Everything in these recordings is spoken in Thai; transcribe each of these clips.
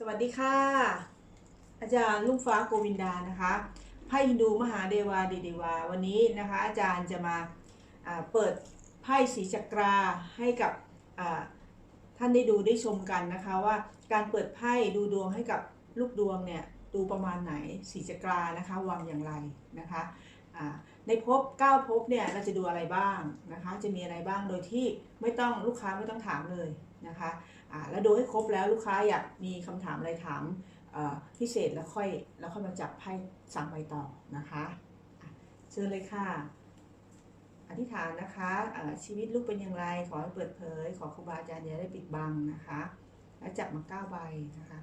สวัสดีค่ะ อาจารย์ลุงฟ้าโกวินดานะคะไพ่ฮินดูมหาเดวาเดเดวา วันนี้นะคะ อาจารย์จะมาเปิดไพ่สีจักราให้กับท่านได้ดูได้ชมกันนะคะว่าการเปิดไพ่ดูดวงให้กับลูกดวงเนี่ยดูประมาณไหนสีจักรานะคะวางอย่างไรนะคะในภพ9ภพเนี่ยเราจะดูอะไรบ้างนะคะ จะมีอะไรบ้างโดยที่ไม่ต้องลูกค้าไม่ต้องถามเลย นะคะแล้วดูให้ครบแล้วลูกค้าอยากมีคำถามอะไรถามพิเศษแล้วค่อยแล้วค่อยมาจับไพ่สั่งไปต่อนะคะเชิญเลยค่ะ อธิษฐานนะคะะชีวิตลูกเป็นอย่างไร ขอให้เปิดเผย ขอครูบาอาจารย์อย่าได้ปิดบังนะคะ แล้วจับมาเก้าใบนะคะ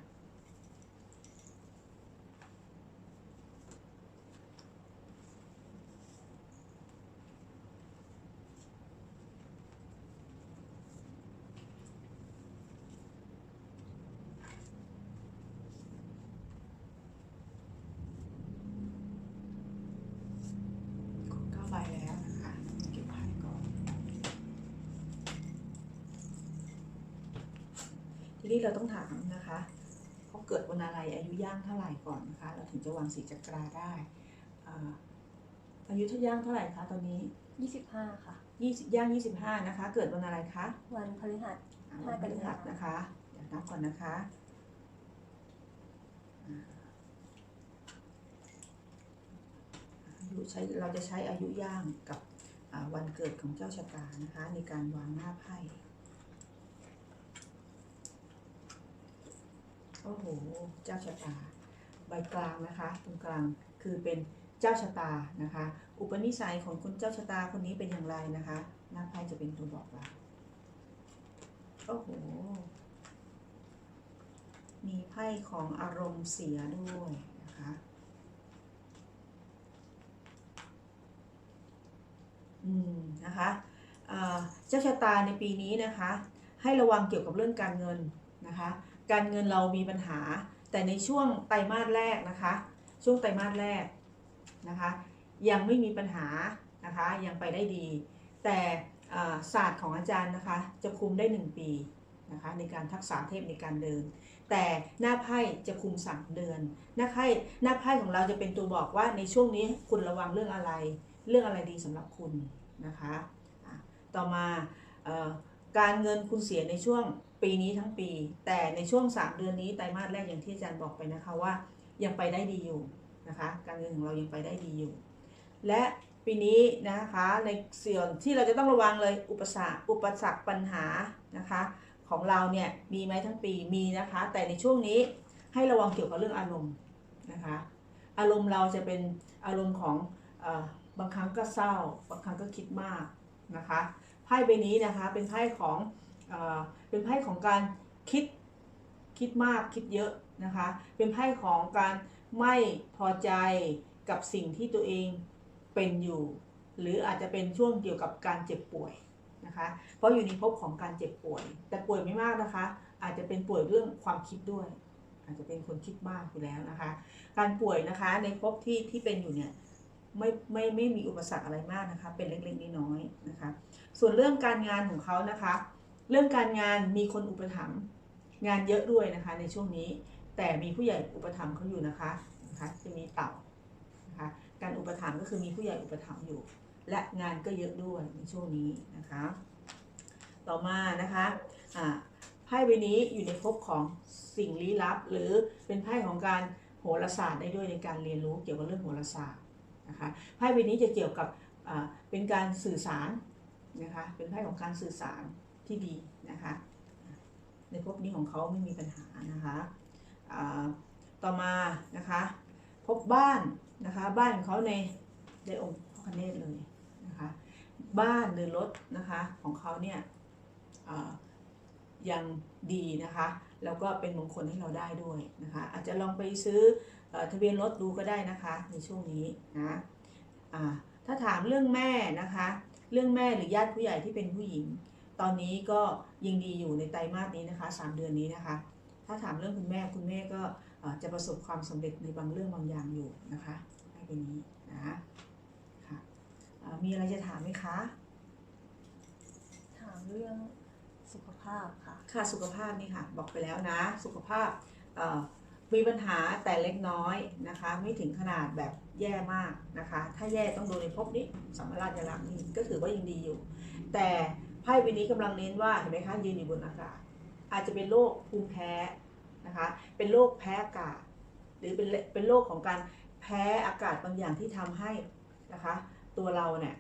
ครบเก้าใบแล้วนะคะเก็บไพ่ก่อน ทีนี้เราต้องถามนะคะเขาเกิดวันอะไรอายุย่างเท่าไหร่ก่อนนะคะ เราถึงจะวางสีจักราได้อ่าอายุเท่าย่างเท่าไหร่คะตอนนี้ 25 ค่ะ20ย่าง 25 นะคะ เกิดวันอะไรคะ วันพฤหัสอ่าห้าวันพกันฤยาหัสนะคะ เดี๋ยวนับก่อนนะคะอ่าอายุใช้เราจะใช้อายุย่างกับอ่าวันเกิดของเจ้าชะตานะคะ ในการวางหน้าไพ่ โอ้โห เจ้าชะตา ใบกลางนะคะตรงกลางคือเป็นเจ้าชะตานะคะ อุปนิสัยของคนเจ้าชะตาคนนี้เป็นอย่างไรนะคะหน้าไพ่จะเป็นตัวบอกเราโอ้โห มีไพ่ของอารมณ์เสียด้วยนะคะอืมนะคะอ่าเจ้าชะตาในปีนี้นะคะ ให้ระวังเกี่ยวกับเรื่องการเงินนะคะ การเงินเรามีปัญหา แต่ในช่วงไตรมาสแรกนะคะ ช่วงไตรมาสแรกนะคะ ยังไม่มีปัญหานะคะ ยังไปได้ดี แต่ศาสตร์ของอาจารย์นะคะ จะคุมได้ 1 ปีนะคะในการทักษะเทพในการเดิน แต่หน้าไพ่จะคุมสามเดือนหน้าไพ่หน้าไพ่ของเราจะเป็นตัวบอกว่าในช่วงนี้คุณระวังเรื่องอะไร เรื่องอะไรดีสำหรับคุณนะคะ ต่อมาอการเงินคุณเสียในช่วง ปีนี้ทั้งปี แต่ในช่วง 3 เดือนนี้ไตรมาสแรกอย่างที่อาจารย์บอกไปนะคะว่า ยังไปได้ดีอยู่นะคะการเงินของเรายังไปได้ดีอยู่ และปีนี้นะคะในส่วนที่เราจะต้องระวังเลยอุปสรรคอุปสรรคปัญหานะคะของเราเนี่ยมีไหมทั้งปีมีนะคะ แต่ในช่วงนี้ให้ระวังเกี่ยวกับเรื่องอารมณ์นะคะอารมณ์เราจะเป็นอารมณ์ของอบางครั้งก็เศร้า บางครั้งก็คิดมากนะคะไพ่ใบนี้นะคะเป็นไพ่ของ เป็นไพ่ของการคิดคิดมากคิดเยอะนะคะ เป็นไพ่ของการไม่พอใจกับสิ่งที่ตัวเองเป็นอยู่ หรืออาจจะเป็นช่วงเกี่ยวกับการเจ็บป่วยนะคะ เพราะอยู่ในภพของการเจ็บป่วย แต่ป่วยไม่มากนะคะ อาจจะเป็นป่วยเรื่องความคิดด้วย อาจจะเป็นคนคิดมากอยู่แล้วนะคะ การป่วยนะคะในภพที่ที่เป็นอยู่เนี่ยไม่ไม่ไม่มีอุปสรรคอะไรมากนะคะ เป็นเล็กๆน้อยๆนะคะ ส่วนเรื่องการงานของเขานะคะ เรื่องการงานมีคนอุปถัมภ์งานเยอะด้วยนะคะในช่วงนี้ แต่มีผู้ใหญ่อุปถัมภ์เขาอยู่นะคะนะคะจะมีเต่านะคะการอุปถัมภ์ก็คือมีผู้ใหญ่อุปถัมภ์อยู่ และงานก็เยอะด้วยในช่วงนี้นะคะ ต่อมานะคะอ่าไพ่ใบนี้อยู่ในภพของสิ่งลี้ลับ หรือเป็นไพ่ของการโหราศาสตร์ได้ด้วยในการเรียนรู้เกี่ยวกับเรื่องโหราศาสตร์นะคะไพ่ใบนี้จะเกี่ยวกับอ่าเป็นการสื่อสารนะคะเป็นไพ่ของการสื่อสาร ที่ดีนะคะ ในภพนี้ของเขาไม่มีปัญหานะคะต่อมานะคะพบบ้านนะคะบ้านของเขาในในองค์พระคเนศเลยนะคะบ้านหรือรถนะคะของเขาเนี่ยยังดีนะคะแล้วก็เป็นมงคลให้เราได้ด้วยนะคะอาจจะลองไปซื้ออทะเบียนรถดูก็ได้นะคะในช่วงนี้นะถ้าถามเรื่องแม่นะคะเรื่องแม่หรือญาติผู้ใหญ่ที่เป็นผู้หญิง ตอนนี้ก็ยังดีอยู่ในไตรมาสนี้นะคะสามเดือนนี้นะคะ ถ้าถามเรื่องคุณแม่คุณแม่ก็เอ่อจะประสบความสำเร็จในบางเรื่องบางอย่างอยู่นะคะให้เป็นนี้นะค่ะเอ่อมีอะไรจะถามไหมคะ ถามเรื่องสุขภาพค่ะ ค่ะสุขภาพนี่ค่ะ บอกไปแล้วนะ สุขภาพเอ่อมีปัญหาแต่เล็กน้อยนะคะ ไม่ถึงขนาดแบบแย่มากนะคะ ถ้าแย่ต้องดูในภพนี้สัมมาราชลักษณ์นี่ก็ถือว่ายังดีอยู่ แต่ ไพ่ใบนี้กำลังเน้นว่าเห็นไหมคะยืนอยู่บนอากาศ อาจจะเป็นโรคภูมิแพ้นะคะ เป็นโรคแพ้อากาศ หรือเป็นเป็นโรคของการแพ้อากาศบางอย่างที่ทำให้นะคะ ตัวเราเนี่ย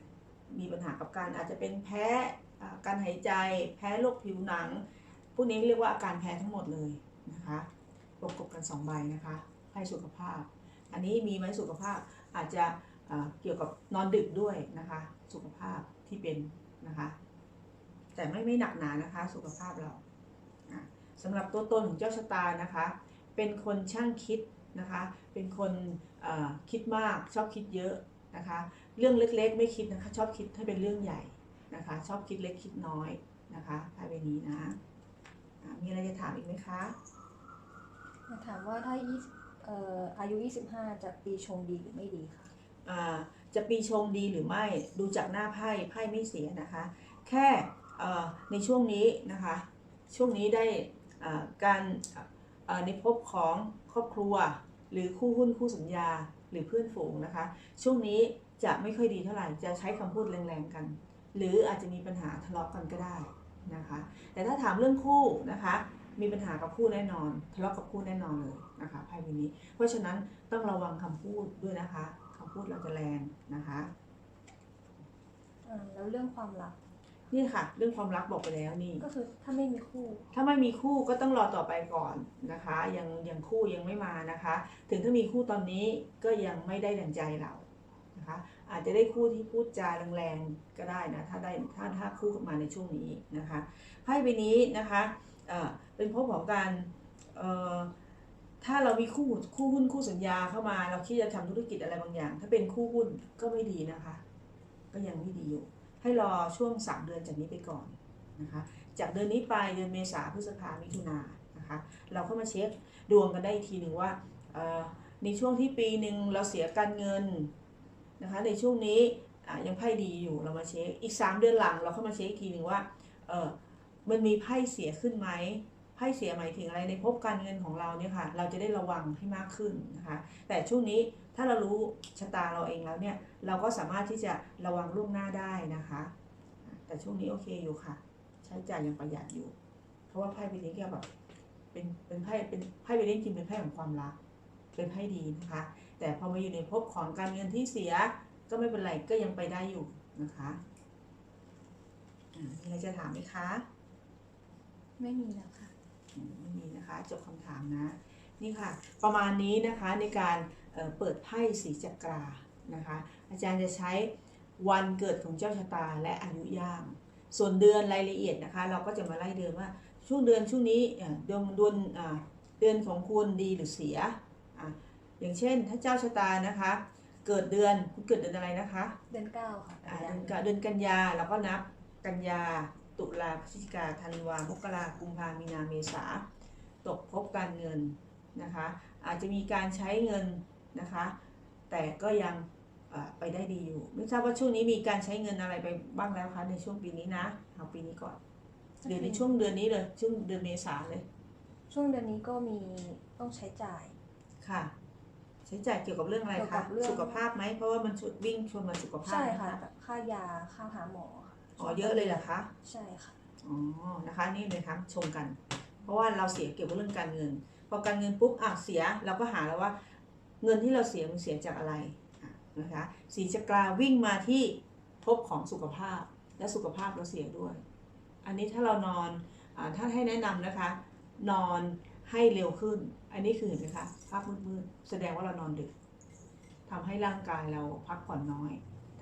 มีปัญหากับการอาจจะเป็นแพ้การหายใจ แพ้โรคผิวหนัง พวกนี้เรียกว่าอาการแพ้ทั้งหมดเลยนะคะประกบกันสองใบนะคะให้สุขภาพ อันนี้มีไหมสุขภาพอาจจะเกี่ยวกับนอนดึกด้วยนะคะ สุขภาพที่เป็นนะคะ แต่ไม่ไม่หนักหนานะคะ สุขภาพเราอะสำหรับตัวตนของเจ้าชะตานะคะ เป็นคนช่างคิดนะคะ เป็นคนเอ่อคิดมากชอบคิดเยอะนะคะ เรื่องเล็กๆ ไม่คิดนะคะ ชอบคิดให้เป็นเรื่องใหญ่นะคะ ชอบคิดเล็กคิดน้อยนะคะภายในนี้นะอะมีอะไรจะถามอีกไหมคะมาถามว่าถ้า20เอ่ออายุ 25 จะปีชงดีหรือไม่ดีคะอ่าจะปีชงดีหรือไม่ดูจากหน้าไพ่ไพ่ไม่เสียนะคะ แค่เอ่อ ในช่วงนี้นะคะ ช่วงนี้ได้การในภพของครอบครัว หรือคู่หุ้นคู่สัญญาหรือเพื่อนฝูงนะคะ ช่วงนี้จะไม่ค่อยดีเท่าไหร่จะใช้คำพูดแรงๆกัน หรืออาจจะมีปัญหาทะเลาะกันก็ได้นะคะ แต่ถ้าถามเรื่องคู่นะคะ มีปัญหากับคู่แน่นอนทะเลาะกับคู่แน่นอนเลยนะคะไพ่ใบนี้ เพราะฉะนั้นต้องระวังคำพูดด้วยนะคะคำพูดเราจะแรงนะคะแล้วเรื่องความรัก นี่ค่ะ เรื่องความรักบอกไปแล้วนี่ ก็คือถ้าไม่มีคู่ ถ้าไม่มีคู่ก็ต้องรอต่อไปก่อนนะคะ ยังยังคู่ยังไม่มานะคะ ถึงถ้ามีคู่ตอนนี้ก็ยังไม่ได้ดังใจเรานะคะ อาจจะได้คู่ที่พูดจาแรงๆก็ได้นะ ถ้าได้ถ้าถ้าคู่มาในช่วงนี้นะคะไพ่ใบนี้นะคะเอ่อเป็นพบของการเอ่อถ้าเรามีคู่คู่หุ้นคู่สัญญาเข้ามา เราคิดจะทำธุรกิจอะไรบางอย่าง ถ้าเป็นคู่หุ้นก็ไม่ดีนะคะ ก็ยังไม่ดีอยู่ ให้รอช่วง 3 เดือนจากนี้ไปก่อนนะคะจากเดือนนี้ไปเดือนเมษาพฤษภามิถุนานะคะเราเข้ามาเช็คดวงกันได้อีกทีหนึ่งว่าอ่อในช่วงที่ปีหนึ่งเราเสียการเงินนะคะในช่วงนี้อะยังไพ่ดีอยู่เรามาเช็คอีก 3 เดือนหลังเราเข้ามาเช็คอีกทีหนึ่งว่าเออมันมีไพ่เสียขึ้นไหม ไพ่เสียหมายถึงอะไรในภพการเงินของเราเนี่ยค่ะ เราจะได้ระวังให้มากขึ้นนะคะ แต่ช่วงนี้ถ้าเรารู้ชะตาเราเองแล้วเนี่ย เราก็สามารถที่จะระวังล่วงหน้าได้นะคะ แต่ช่วงนี้โอเคอยู่ค่ะ ใช้จ่ายยังประหยัดอยู่ เพราะว่าไพ่ใบนี้แก่แบบเป็นเป็นไพ่เป็นไพ่ใบนี้จริงเป็นไพ่ของความรัก เป็นไพ่ดีนะคะ แต่พอมาอยู่ในภพของการเงินที่เสียก็ไม่เป็นไรก็ยังไปได้อยู่นะคะอ่ามีอะไรจะถามไหมคะ ไม่มีแล้วค่ะ ไม่มีนะคะจบคำถามนะนี่ค่ะ ประมาณนี้นะคะในการเอ่อเปิดไพ่สีจักรานะคะ อาจารย์จะใช้วันเกิดของเจ้าชะตาและอายุย่าง ส่วนเดือนรายละเอียดนะคะ เราก็จะมาไล่เดือนว่าช่วงเดือนช่วงนี้เอ่อเดือนเดือนอ่าเดือนของคุณดีหรือเสียอะอย่างเช่น ถ้าเจ้าชะตานะคะ เกิดเดือนคุณเกิดเดือนอะไรนะคะ เดือน9ค่ะอ่ากัเดืนอนยายกันเดือนกันยาเราก็นับกันยา ตุลาพฤศจิกาธันวามกรากุมภามีนาเมษาตกภพการเงินนะคะ อาจจะมีการใช้เงินนะคะ แต่ก็ยังเอ่อไปได้ดีอยู่ ไม่ทราบว่าช่วงนี้มีการใช้เงินอะไรไปบ้างแล้วคะในช่วงปีนี้นะเอาปีนี้ก่อนเดือนในช่วงเดือนนี้เลยช่วงเดือนเมษาเลย ช่วงเดือนนี้ก็มีต้องใช้จ่ายค่ะ ใช้จ่ายเกี่ยวกับเรื่องอะไรเกี่ยวคะกับเรื่องสุขภาพไหมเพราะว่ามันชวนวิ่งชวนมาสุขภาพใช่นค่ะแบบค่ายาค่าหาหมอค่ะ อ๋อเยอะเลยเหรอคะ ใช่ค่ะ อ๋อ นะคะ นี่เลยครับชมกัน เพราะว่าเราเสียเกี่ยวกับเรื่องการเงิน พอการเงินปุ๊บอะเสียเราก็หาแล้วว่า เงินที่เราเสียมันเสียจากอะไรอะนะคะ สีจักราวิ่งมาที่ภพของสุขภาพ และสุขภาพเราเสียด้วย อันนี้ถ้าเรานอนอาถ้าให้แนะนำนะคะ นอนให้เร็วขึ้น อันนี้คือเห็นไหมคะภาพมืดๆแสดงว่าเรานอนดึกทำให้ร่างกายเราพักผ่อนน้อย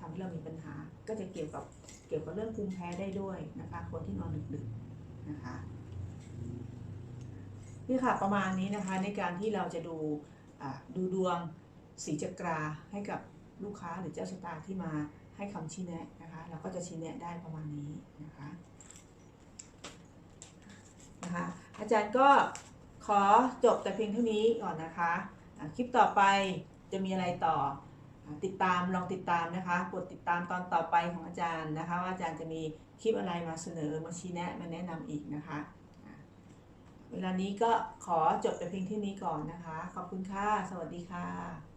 ทำให้เรามีปัญหาก็จะเกี่ยวกับ เกี่ยวกับเรื่องภูมิแพ้ได้ด้วยนะคะคนที่นอนดึกๆนะคะนี่ค่ะประมาณนี้นะคะในการที่เราจะดูดูดวงสีจักราให้กับลูกค้าหรือเจ้าชะตาที่มาให้คำชี้แนะนะคะ เราก็จะชี้แนะได้ประมาณนี้นะคะนะคะอาจารย์ก็ขอจบแต่เพียงเท่านี้ก่อนนะคะะคลิปต่อไปจะมีอะไรต่อ ติดตามลองติดตามนะคะ กดติดตามตอนต่อไปของอาจารย์นะคะ ว่าอาจารย์จะมีคลิปอะไรมาเสนอมาชี้แนะมาแนะนำอีกนะคะ เวลานี้ก็ขอจบไปเพียงเที่านี้ก่อนนะคะ ขอบคุณค่ะ สวัสดีค่ะ